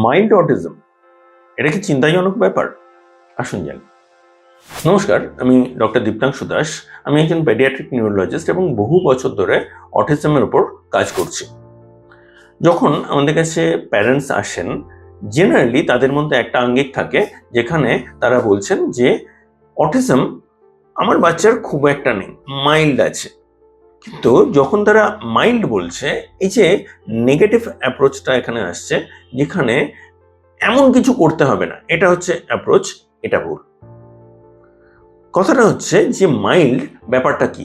Mild autism, এটা কি চিন্তাজনক ব্যাপার? আসুন জানি নমস্কার, আমি ডক্টর দীপ্তাংশু দাস। আমি একজন পেডিয়াট্রিক নিউরোলজিস্ট এবং বহু বছর ধরে অটিজমের উপর কাজ করছি। যখন আমাদের কাছে প্যারেন্টস আসেন জেনারেলি তাদের মধ্যে একটা আঙ্গিক থাকে, যেখানে তারা বলছেন যে, অটিজম আমার বাচ্চার খুব একটা নেই মাইল্ড আছে। কিন্তু যখন তারা মাইল্ড বলছে, এই যে নেগেটিভ অ্যাপ্রোচটা এখানে আসছে, যেখানে এমন কিছু করতে হবে না। এটা হচ্ছে অ্যাপ্রোচ এটা ভুল। কথাটা হচ্ছে যে মাইল্ড ব্যাপারটা কি?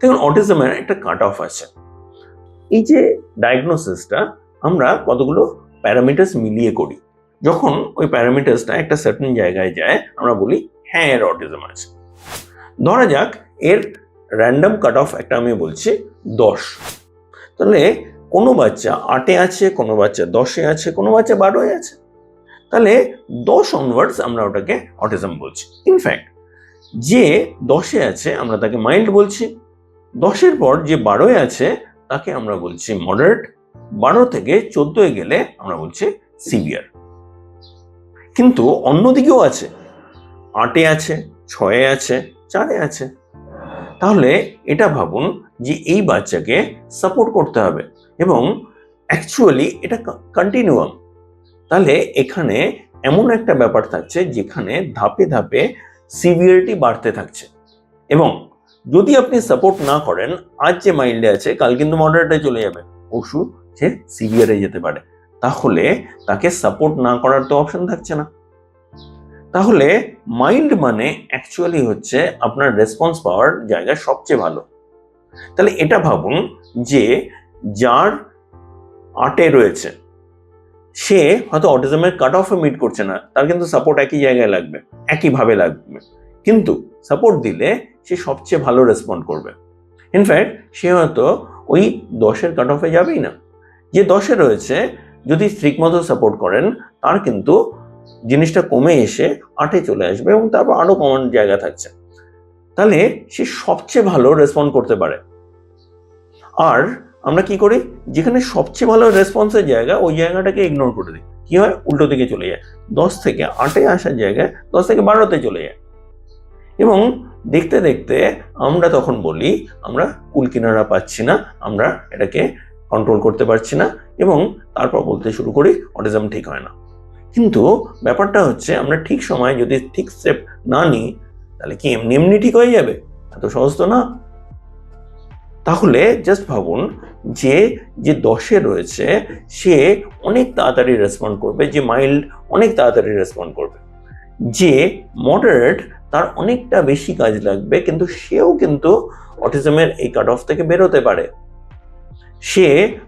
দেখুন অটিজমের একটা কাট অফ আছে। এই যে ডায়াগনোসিসটা আমরা কতগুলো প্যারামিটার্স মিলিয়ে করি। যখন ওই প্যারামিটার্সটা একটা সার্টেন জায়গায় যায়, আমরা বলি হ্যাঁ এর অটিজম আছে। ধরা যাক, এর র্যান্ডম কাট অফ একটা আমি বলছি দশ। তাহলে কোনো বাচ্চা আটে আছে, কোনো বাচ্চা দশে আছে, কোনো বাচ্চা বারোয় আছে। তাহলে দশ অনওয়ার্ডস আমরা ওটাকে অটিজম বলছি। ইনফ্যাক্ট যে দশে আছে আমরা তাকে মাইল্ড বলছি। দশের পর যে বারোয় আছে তাকে আমরা বলছি মডারেট বারো থেকে চোদ্দোয় গেলে আমরা বলছি সিভিয়ার কিন্তু অন্যদিকেও আছে। আটে আছে, ছয়ে আছে, চারে আছে। তাহলে এটা ভাবুন যে এই বাচ্চাকে সাপোর্ট করতে হবে এবং অ্যাকচুয়ালি এটা কন্টিনিউয়াম তাহলে এখানে এমন একটা ব্যাপার থাকছে যেখানে ধাপে ধাপে সিভিয়ারিটি বাড়তে থাকছে। এবং যদি আপনি সাপোর্ট না করেন, আজ যে মাইল্ডে আছে, কাল কিন্তু মডারেটে চলে যাবে। পরশু সে সিভিয়ারে যেতে পারে। তাহলে তাকে সাপোর্ট না করার তো অপশন থাকছে না। তাহলে মাইল্ড মানে অ্যাকচুয়ালি হচ্ছে আপনার রেসপন্স পাওয়ার জায়গা সবচেয়ে ভালো। তাহলে এটা ভাবুন যে যার আটে রয়েছে, সে হয়তো অটিজমের কাট অফে মিট করছে না, তার কিন্তু সাপোর্ট একই জায়গায় লাগবে একইভাবে লাগবে। কিন্তু সাপোর্ট দিলে সে সবচেয়ে ভালো রেসপন্ড করবে। ইনফ্যাক্ট সে হয়তো ওই দশের কাট অফে যাবেই না। যে দশে রয়েছে, যদি ঠিকমতো সাপোর্ট করেন, তার কিন্তু জিনিসটা কমে এসে আটে চলে আসবে এবং তারপর আরও কমন জায়গা থাকছে। তাহলে সে সবচেয়ে ভালো রেসপন্ড করতে পারে। আর আমরা কি করি? যেখানে সবচেয়ে ভালো রেসপন্সের জায়গা, ওই জায়গাটাকে ইগনোর করে দিই। কি হয়? উল্টো দিকে চলে যায়। দশ থেকে আটে আসার জায়গায় দশ থেকে বারোতে চলে যায়। এবং দেখতে দেখতে আমরা তখন বলি, আমরা কুল কিনারা পাচ্ছি না, আমরা এটাকে কন্ট্রোল করতে পারছি না এবং তারপর বলতে শুরু করি অটিজম ঠিক হয় না। কিন্তু ব্যাপারটা হচ্ছে আমরা ঠিক সময় যদি ঠিক স্টেপ না নিই, তাহলে কি এমনি এমনি ঠিক হয়ে যাবে? এত সহজ তো না? তাহলে জাস্ট ভাবুন যে যে দশে রয়েছে, সে অনেক তাড়াতাড়ি রেসপন্ড করবে, যে মাইল্ড অনেক তাড়াতাড়ি রেসপন্ড করবে। যে মডারেট তার অনেকটা বেশি কাজ লাগবে, কিন্তু সেও কিন্তু অটিজমের এই কাট অফ থেকে বেরোতে পারে। সে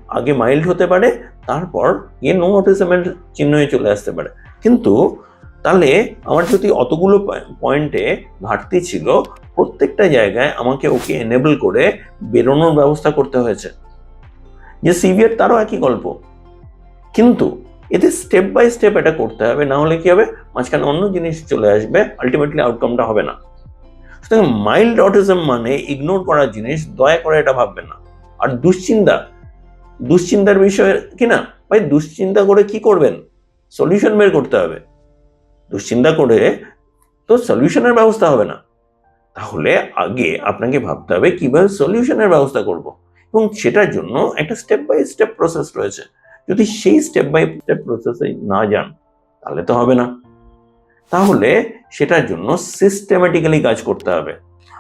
আগে মাইল্ড হতে পারে তারপর গিয়ে নো অটিজমের চিহ্নয়ে চলে আসতে পারে। কিন্তু তাহলে আমার যদি অতগুলো পয়েন্টে ঘাটতি ছিল, প্রত্যেকটা জায়গায় আমাকে ওকে এনেবল করে বেরোনোর ব্যবস্থা করতে হয়েছে। যে সিভিয়ার তারও একই গল্প। কিন্তু এতে স্টেপ বাই স্টেপ এটা করতে হবে, না হলে কি হবে? মাঝখানে অন্য জিনিস চলে আসবে আলটিমেটলি আউটকামটা হবে না। সুতরাং মাইল্ড অটিজম মানে ইগনোর করার জিনিস, দয়া করে এটা ভাববে না। আর দুশ্চিন্তা দুশ্চিন্তার বিষয়ে কি না ভাই, দুশ্চিন্তা করে কি করবেন? সলিউশন বের করতে হবে। দুশ্চিন্তা করে তো সলিউশনের ব্যবস্থা হবে না। তাহলে আগে আপনাকে ভাবতে হবে কীভাবে সলিউশনের ব্যবস্থা করব। এবং সেটার জন্য একটা স্টেপ বাই স্টেপ প্রসেস রয়েছে। যদি সেই স্টেপ বাই স্টেপ প্রসেসে না যান, তাহলে তো হবে না। তাহলে সেটার জন্য সিস্টেমেটিক্যালি কাজ করতে হবে।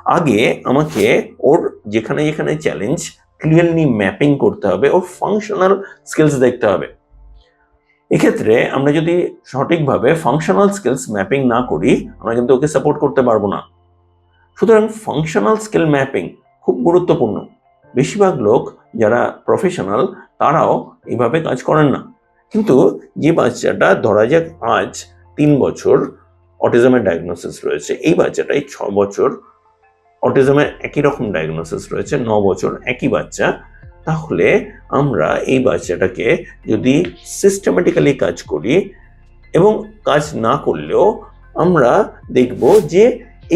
আগে আমাকে ওর যেখানে যেখানে চ্যালেঞ্জ ক্লিয়ারলি ম্যাপিং করতে হবে ওর ফাংশনাল স্কিলস দেখতে হবে। এক্ষেত্রে আমরা যদি সঠিকভাবে ফাংশনাল স্কিলস ম্যাপিং না করি, আমরা কিন্তু ওকে সাপোর্ট করতে পারব না। সুতরাং ফাংশনাল স্কিল ম্যাপিং খুব গুরুত্বপূর্ণ। বেশিরভাগ লোক যারা প্রফেশনাল তারাও এইভাবে কাজ করেন না। কিন্তু যে বাচ্চাটা ধরা যাক আজ তিন বছর অটিজমের ডায়াগনোসিস রয়েছে, এই বাচ্চাটাই ছ বছর অটিজমের একই রকম ডায়াগনোসিস রয়েছে, ন বছর, একই বাচ্চা। তাহলে আমরা এই বাচ্চাটাকে যদি সিস্টেমেটিক্যালি কাজ করি এবং কাজ না করলেও আমরা দেখব যে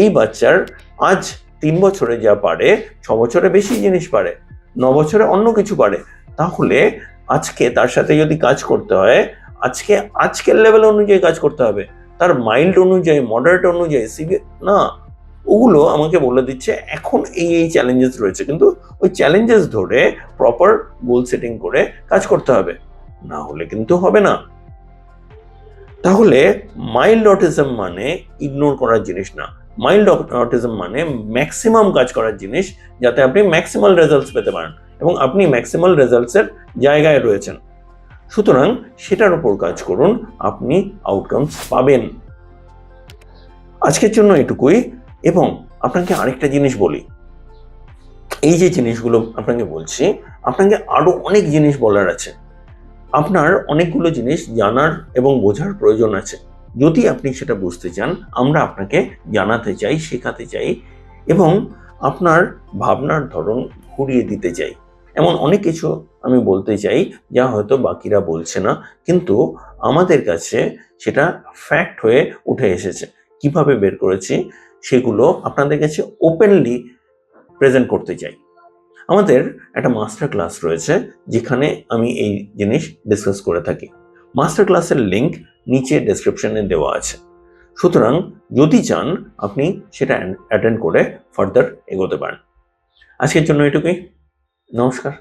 এই বাচ্চার আজ তিন বছরে যা পারে, ছ বছরে বেশি জিনিস পারে, ন বছরে অন্য কিছু পারে। তাহলে আজকে তার সাথে যদি কাজ করতে হয়, আজকে, আজকের লেভেল অনুযায়ী কাজ করতে হবে। তার মাইল্ড অনুযায়ী মডারেট অনুযায়ী সিভি না। ওগুলো আমাকে বলে দিচ্ছে, এখন এই এই চ্যালেঞ্জেস রয়েছে। কিন্তু ওই চ্যালেঞ্জেস ধরে প্রপার গোল সেটিং করে কাজ করতে হবে। না হলে কিন্তু হবে না। তাহলে মাইল্ড অটিজম মানে ইগনোর করার জিনিস না। মাইল্ড অটিজম মানে ম্যাক্সিমাম কাজ করার জিনিস, যাতে আপনি ম্যাক্সিমাল রেজাল্টস পেতে পারেন এবং আপনি ম্যাক্সিমাল রেজাল্টসের জায়গায় রয়েছেন। সুতরাং সেটার উপর কাজ করুন, আপনি আউটকামস পাবেন। আজকের জন্য এটুকুই। এবং আপনাকে আরেকটা জিনিস বলি। এই যে জিনিসগুলো আপনাকে বলছি, আপনাকে আরও অনেক জিনিস বলার আছে। আপনার অনেকগুলো জিনিস জানার এবং বোঝার প্রয়োজন আছে। যদি আপনি সেটা বুঝতে চান, আমরা আপনাকে জানাতে চাই, শেখাতে চাই এবং আপনার ভাবনার ধরন ঘুরিয়ে দিতে চাই। এমন অনেক কিছু আমি বলতে চাই যা হয়তো বাকিরা বলছে না, কিন্তু আমাদের কাছে সেটা ফ্যাক্ট হয়ে উঠে এসেছে। কীভাবে বের করেছি? সেগুলো আপনাদের কাছে ওপেনলি প্রেজেন্ট করতে চাই। আমাদের একটা মাস্টার ক্লাস রয়েছে, যেখানে আমি এই জিনিস ডিসকাস করে থাকি। মাস্টার ক্লাসের লিঙ্ক নিচে ডেসক্রিপশনে দেওয়া আছে। সুতরাং যদি চান, আপনি সেটা অ্যাটেন্ড করে ফার্দার এগোতে পারেন। আজকের জন্য এটুকুই। নমস্কার।